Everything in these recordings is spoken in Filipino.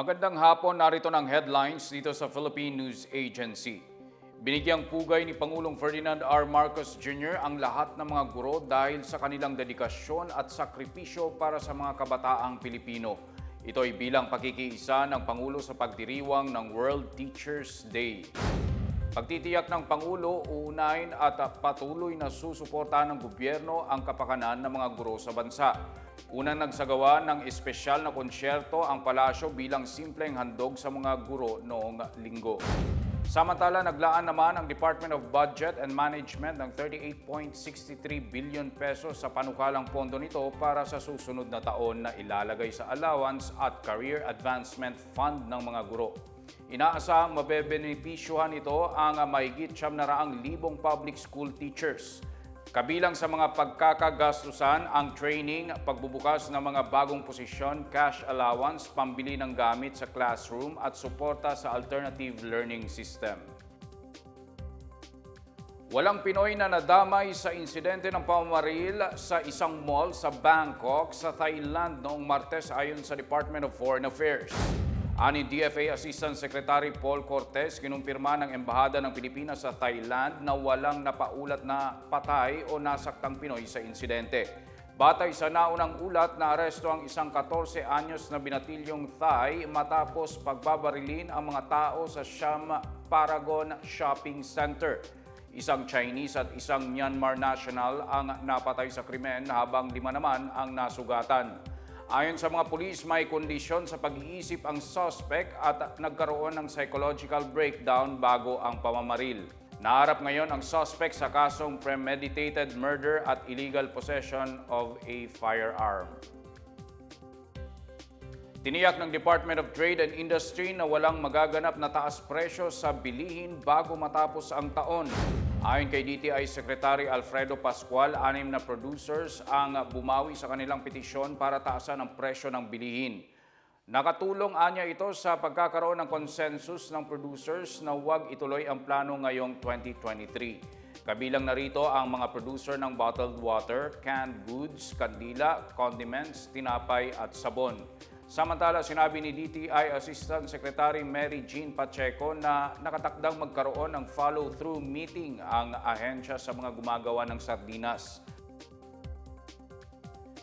Magandang hapon, narito ng headlines dito sa Philippine News Agency. Binigyang pugay ni Pangulong Ferdinand R. Marcos Jr. ang lahat ng mga guro dahil sa kanilang dedikasyon at sakripisyo para sa mga kabataang Pilipino. Ito ay bilang pakikiisa ng Pangulo sa pagdiriwang ng World Teachers Day. Pagtitiyak ng Pangulo, uunahin at patuloy na susuportahan ng gobyerno ang kapakanan ng mga guro sa bansa. Unang nagsagawa ng espesyal na konsyerto ang palasyo bilang simpleng handog sa mga guro noong linggo. Samantala, naglaan naman ang Department of Budget and Management ng 38.63 billion pesos sa panukalang pondo nito para sa susunod na taon na ilalagay sa allowance at career advancement fund ng mga guro. Inaasahang mabebenepisyuhan ito ang mahigit siyam na raang libong public school teachers. Kabilang sa mga pagkakagastusan ang training, pagbubukas ng mga bagong posisyon, cash allowance, pambili ng gamit sa classroom at suporta sa alternative learning system. Walang Pinoy na nadamay sa insidente ng pamamaril sa isang mall sa Bangkok, sa Thailand noong Martes ayon sa Department of Foreign Affairs. Ani DFA Assistant Secretary Paul Cortez, kinumpirma ng Embahada ng Pilipinas sa Thailand na walang napaulat na patay o nasaktang Pinoy sa insidente. Batay sa naunang ulat na aresto ang isang 14 anyos na binatilyong Thai matapos pagbabarilin ang mga tao sa Siam Paragon Shopping Center. Isang Chinese at isang Myanmar national ang napatay sa krimen habang lima naman ang nasugatan. Ayon sa mga pulis, may kondisyon sa pag-iisip ang suspect at nagkaroon ng psychological breakdown bago ang pamamaril. Naharap ngayon ang suspect sa kasong premeditated murder at illegal possession of a firearm. Tiniyak ng Department of Trade and Industry na walang magaganap na taas presyo sa bilihin bago matapos ang taon. Ayon kay DTI Secretary Alfredo Pascual, anim na producers ang bumawi sa kanilang petisyon para taasan ang presyo ng bilihin. Nakatulong anya ito sa pagkakaroon ng consensus ng producers na huwag ituloy ang plano ngayong 2023. Kabilang narito ang mga producer ng bottled water, canned goods, kandila, condiments, tinapay at sabon. Samantala, sinabi ni DTI Assistant Secretary Mary Jean Pacheco na nakatakdang magkaroon ng follow-through meeting ang ahensya sa mga gumagawa ng sardinas.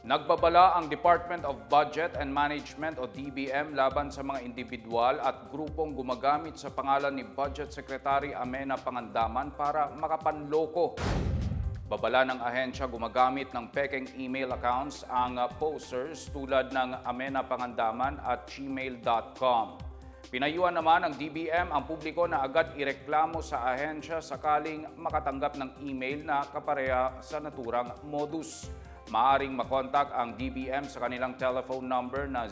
Nagbabala ang Department of Budget and Management o DBM laban sa mga individual at grupong gumagamit sa pangalan ni Budget Secretary Amena Pangandaman para makapanloko. Babala ng ahensya gumagamit ng peking email accounts ang uh, posters tulad ng Amena Pangandaman at gmail.com. Pinayuhan naman ng DBM ang publiko na agad ireklamo sa ahensya sakaling makatanggap ng email na kapareha sa naturang modus. Maaring makontak ang DBM sa kanilang telephone number na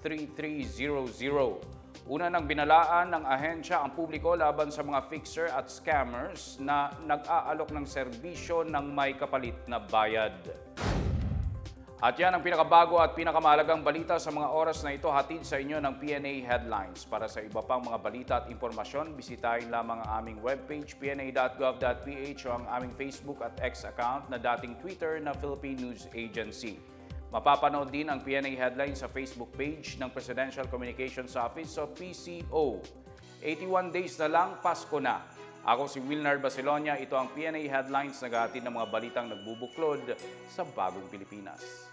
028657-3300. Una nang binalaan ng ahensya ang publiko laban sa mga fixer at scammers na nag-aalok ng serbisyo ng may kapalit na bayad. At yan ang pinakabago at pinakamahalagang balita sa mga oras na ito hatid sa inyo ng PNA Headlines. Para sa iba pang mga balita at impormasyon, bisitahin lamang ang aming webpage pna.gov.ph o ang aming Facebook at X account na dating Twitter na Philippine News Agency. Mapapanood din ang PNA Headlines sa Facebook page ng Presidential Communications Office o PCO. 81 days na lang, Pasko na. Ako si Wilnar Basilonia. Ito ang PNA Headlines na ng mga balitang nagbubuklod sa bagong Pilipinas.